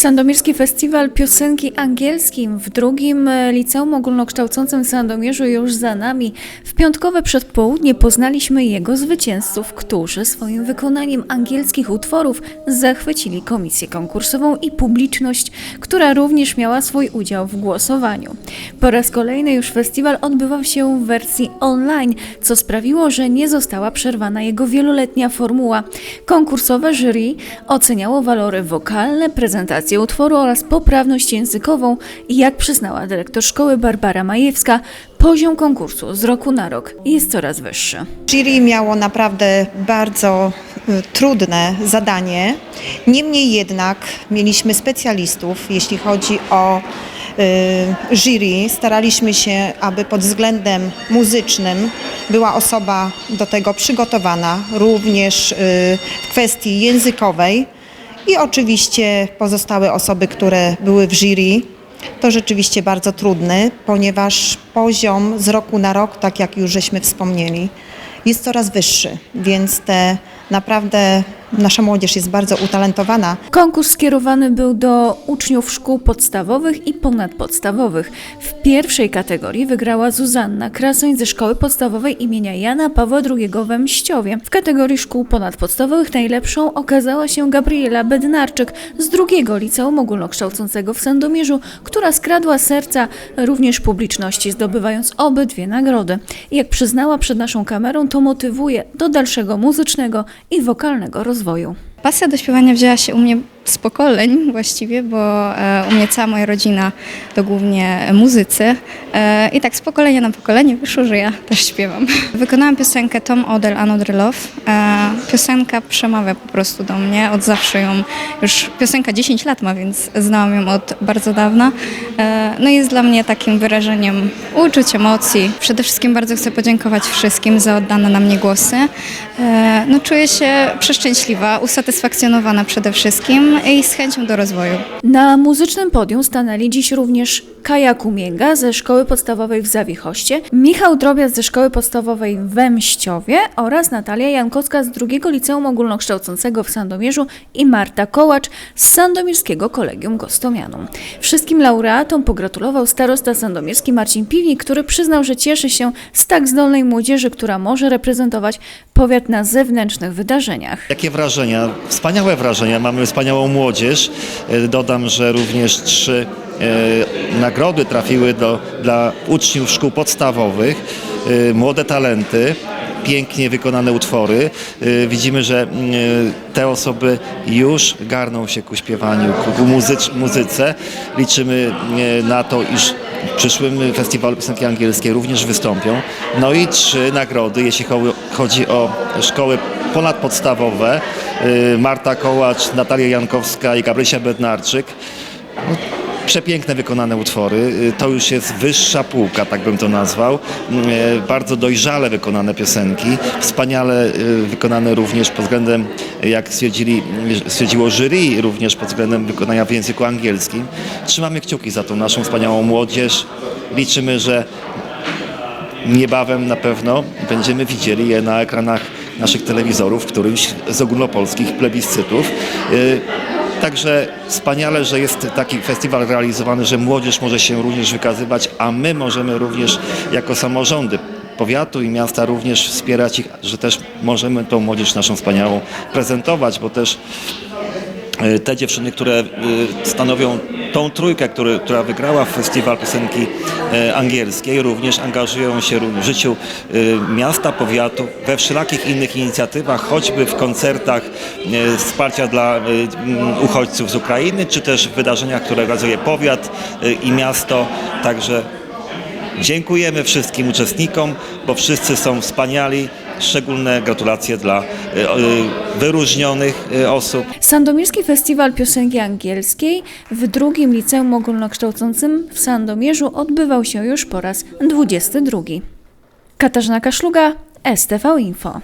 Sandomierski Festiwal Piosenki Angielskiej w drugim e, liceum ogólnokształcącym w Sandomierzu już za nami. W piątkowe przedpołudnie poznaliśmy jego zwycięzców, którzy swoim wykonaniem angielskich utworów zachwycili komisję konkursową i publiczność, która również miała swój udział w głosowaniu. Po raz kolejny już festiwal odbywał się w wersji online, co sprawiło, że nie została przerwana jego wieloletnia formuła. Konkursowe jury oceniało walory wokalne, utworu oraz poprawność językową i jak przyznała dyrektor szkoły Barbara Majewska, poziom konkursu z roku na rok jest coraz wyższy. Jury miało naprawdę bardzo y, trudne zadanie. Niemniej jednak mieliśmy specjalistów, jeśli chodzi o y, jury. Staraliśmy się, aby pod względem muzycznym była osoba do tego przygotowana, również y, w kwestii językowej i oczywiście pozostałe osoby, które były w jury. To rzeczywiście bardzo trudny, ponieważ poziom z roku na rok, tak jak już żeśmy wspomnieli, jest coraz wyższy, więc te naprawdę nasza młodzież jest bardzo utalentowana. Konkurs skierowany był do uczniów szkół podstawowych i ponadpodstawowych. W pierwszej kategorii wygrała Zuzanna Krasoń ze szkoły podstawowej imienia Jana Pawła II we Mściowie. W kategorii szkół ponadpodstawowych najlepszą okazała się Gabriela Bednarczyk z drugiego liceum ogólnokształcącego w Sandomierzu, która skradła serca również publiczności, zdobywając obydwie nagrody. Jak przyznała przed naszą kamerą, to motywuje do dalszego muzycznego i wokalnego rozwoju rozwoju. Pasja do śpiewania wzięła się u mnie z pokoleń właściwie, bo e, u mnie cała moja rodzina to głównie muzycy e, i tak z pokolenia na pokolenie wyszło, że ja też śpiewam. Wykonałam piosenkę Tom Odell Another Love. E, Piosenka przemawia po prostu do mnie, od zawsze ją, już piosenka 10 lat ma, więc znałam ją od bardzo dawna. No i jest dla mnie takim wyrażeniem uczuć, emocji. Przede wszystkim bardzo chcę podziękować wszystkim za oddane na mnie głosy. No czuję się przeszczęśliwa, usatysfakcjonowana przede wszystkim i z chęcią do rozwoju. Na muzycznym podium stanęli dziś również Kaja Kumięga ze szkoły podstawowej w Zawichoście, Michał Drobiaz ze szkoły podstawowej we Mściowie oraz Natalia Jankowska z drugiego liceum ogólnokształcącego w Sandomierzu i Marta Kołacz z Sandomierskiego Kolegium Gostomianum. Wszystkim laureatom pogratulował starosta sandomierski Marcin Piwnik, który przyznał, że cieszy się z tak zdolnej młodzieży, która może reprezentować powiat na zewnętrznych wydarzeniach. Jakie wrażenia? Wspaniałe wrażenia. Mamy wspaniałą młodzież. E, Dodam, że również trzy e, nagrody trafiły do, dla uczniów szkół podstawowych. E, młode talenty, pięknie wykonane utwory. Widzimy, że te osoby już garną się ku śpiewaniu, ku, muzycz, muzyce. Liczymy na to, iż w przyszłym Festiwalu Piosenki Angielskiej również wystąpią. No i trzy nagrody, jeśli cho- chodzi o szkoły ponadpodstawowe. Y, Marta Kołacz, Natalia Jankowska i Gabrysia Bednarczyk. No, Przepiękne wykonane utwory. Y, To już jest wyższa półka, tak bym to nazwał. Y, Bardzo dojrzale wykonane piosenki. Wspaniale wykonane również pod względem, jak stwierdzili, stwierdziło jury, również pod względem wykonania w języku angielskim. Trzymamy kciuki za tą naszą wspaniałą młodzież. Liczymy, że niebawem na pewno będziemy widzieli je na ekranach naszych telewizorów, którymś z ogólnopolskich plebiscytów. Y, Także wspaniale, że jest taki festiwal realizowany, że młodzież może się również wykazywać, a my możemy również jako samorządy powiatu i miasta również wspierać ich, że też możemy tą młodzież naszą wspaniałą prezentować, bo też te dziewczyny, które e, stanowią tą trójkę, który, która wygrała Festiwal Piosenki e, Angielskiej, również angażują się w życiu e, miasta, powiatu, we wszelakich innych inicjatywach, choćby w koncertach e, wsparcia dla e, uchodźców z Ukrainy, czy też w wydarzeniach, które organizuje powiat e, i miasto. Także dziękujemy wszystkim uczestnikom, bo wszyscy są wspaniali. Szczególne gratulacje dla e, e, wyróżnionych e, osób. Sandomierski Festiwal Piosenki Angielskiej w drugim liceum ogólnokształcącym w Sandomierzu odbywał się już po raz 22. Katarzyna Kaszluga, STV Info.